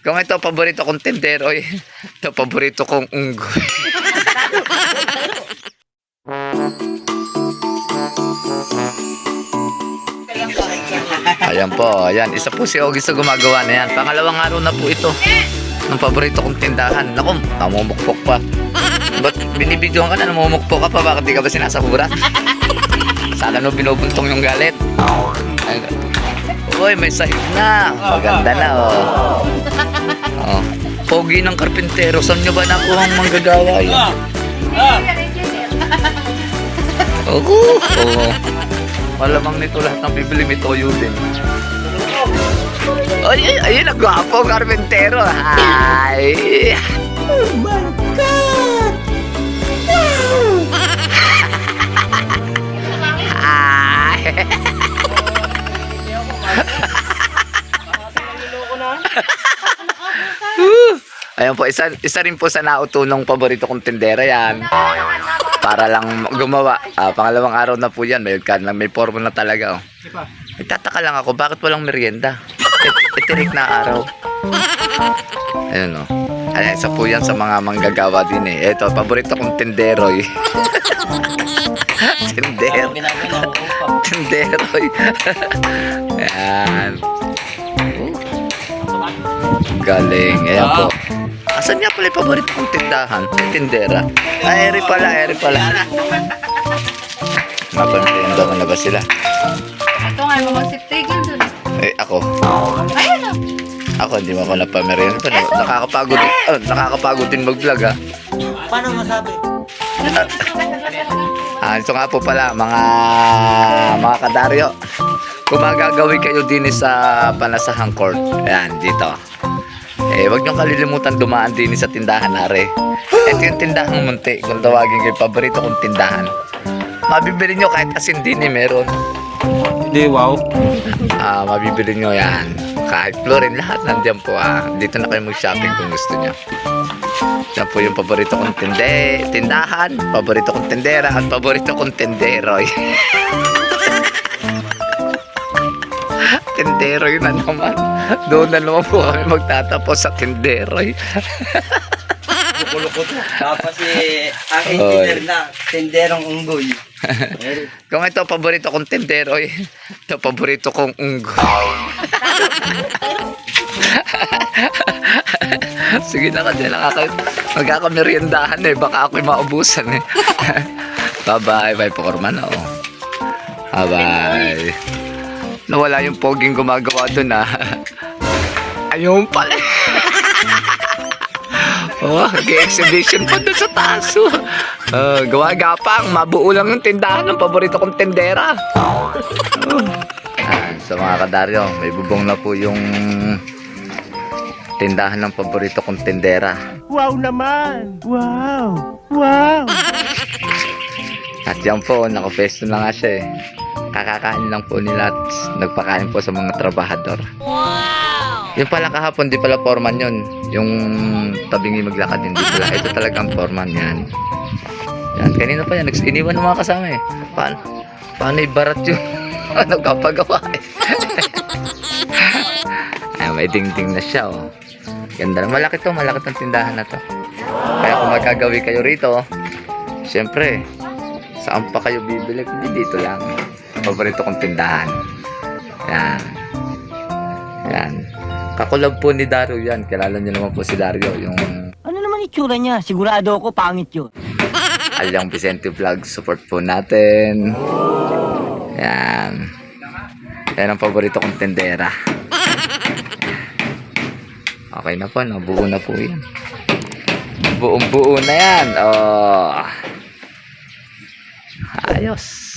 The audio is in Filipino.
Kung ito, paborito kong tendero, eh. Ito, paborito kong unggoy. Ayan po, ayan. Isa po si Ogis na gumagawa na yan. Pangalawang araw na po ito. Ng paborito kong tindahan. Naku, namumukpok pa. Ba't binibidyohan ka na, namumukpok ka pa? Bakit di ka ba sinasahuran? Sana no binubuntong yung galit. Ay, Uy, may sahig na. Maganda na, oh. oh. Pogi ng karpintero. Saan nyo ba nakuha ang manggagawa yun? Oo. Oo. Malamang nito lahat ng bibili may toyo din. Ay, ay, ayun, nagwapo, karpintero. Hi. Ayan po, isa, isa rin po sa nautunong paborito kong tindera yan. Para lang gumawa. Ah, pangalawang araw na po yan. May, kan, may forma na talaga. Oh. Nagtataka lang ako, bakit walang merienda? It, itirik na araw. Ayun oh. Ayan, isa po yan sa mga manggagawa din eh. Ito, paborito kong tindero eh. tindero. Tindero eh. Ayan. Galing. Ayan po. Asan nga pala yung paborito kong tindahan? Tindera. Ay, eri pala, eri pala. Mapantinda mo na ba sila? Ito nga, mga sitigil dun. Eh, ako. Ayun o. Ako, hindi mo ako napamerenda. Na- Nakakapagod, oh, nakakapagod din mag-vlog, ha? Paano masabi? Ah, ito nga po pala, mga mga kadaryo. Kung magagawin kayo din sa Panasahang Court, ayan, dito. Eh, wag niyong kalilimutan dumaan din sa tindahan, are. Ito yung tindahang munti, kung tawagin kayo, paborito kong tindahan. Mabibili nyo kahit asin din eh, meron. Hindi, wow. Ah, mabibili nyo yan. Kahit florin, lahat nandiyan po ah. Dito na kayo mag-shopping kung gusto nyo. Yan po yung paborito kong tinde, tindahan, paborito kong tindera, at paborito kong tenderoy. tenderoy na naman. Doon na naman po kami magtatapos sa tenderoy. Lukulukot. Tapos eh, ang engineer na, tenderong unggoy. Kung ito paborito kong tenderoy, ito paborito kong unggoy. Sige na kasi nakaka magkakameriendahan eh. Baka ako'y maubusan eh. Bye-bye. Bye po, Korman. Oh. Bye-bye. Nawala yung poging gumagawa doon ah. Ayun pala. oh, exhibition pa doon sa taas. oh. Uh, gawa gapang, mabuo lang yung tindahan ng paborito kong tendera. Oh. Ah, sa mga kadaryo, may bubong na po yung tindahan ng paborito kong tendera. Wow naman! Wow! Wow! At yan po, nakapesto na nga siya eh. Kakakain lang po nila at nagpakain po sa mga trabahador. Wow! Yung pala kahapon, di pala foreman yun. Yung tabingi maglakad, hindi pala. Ito talagang foreman yan. Yan, kanina pa yan. Iniwan ng mga kasama eh. Paano? Paano ibarat yun? Nagpapagawa eh. Ay, may dingding na siya oh. Ganda. Malaki to, malaki tong tindahan na to. Kaya kung magkagawi kayo rito, Siyempre, saan pa kayo bibili? Hindi dito lang. Paborito kong tindahan. Yan. Yan. Kakulab po ni Dario yan. Kilala niyo naman po si Dario. Yung Ano naman itsura niya? Sigurado ako pangit yun. Alyang Vicente Vlog. Support po natin. Yan. Yan ang paborito kong tendera. Okay na po. Nabuo na po yan. Buong buo na yan. Oh. Ayos.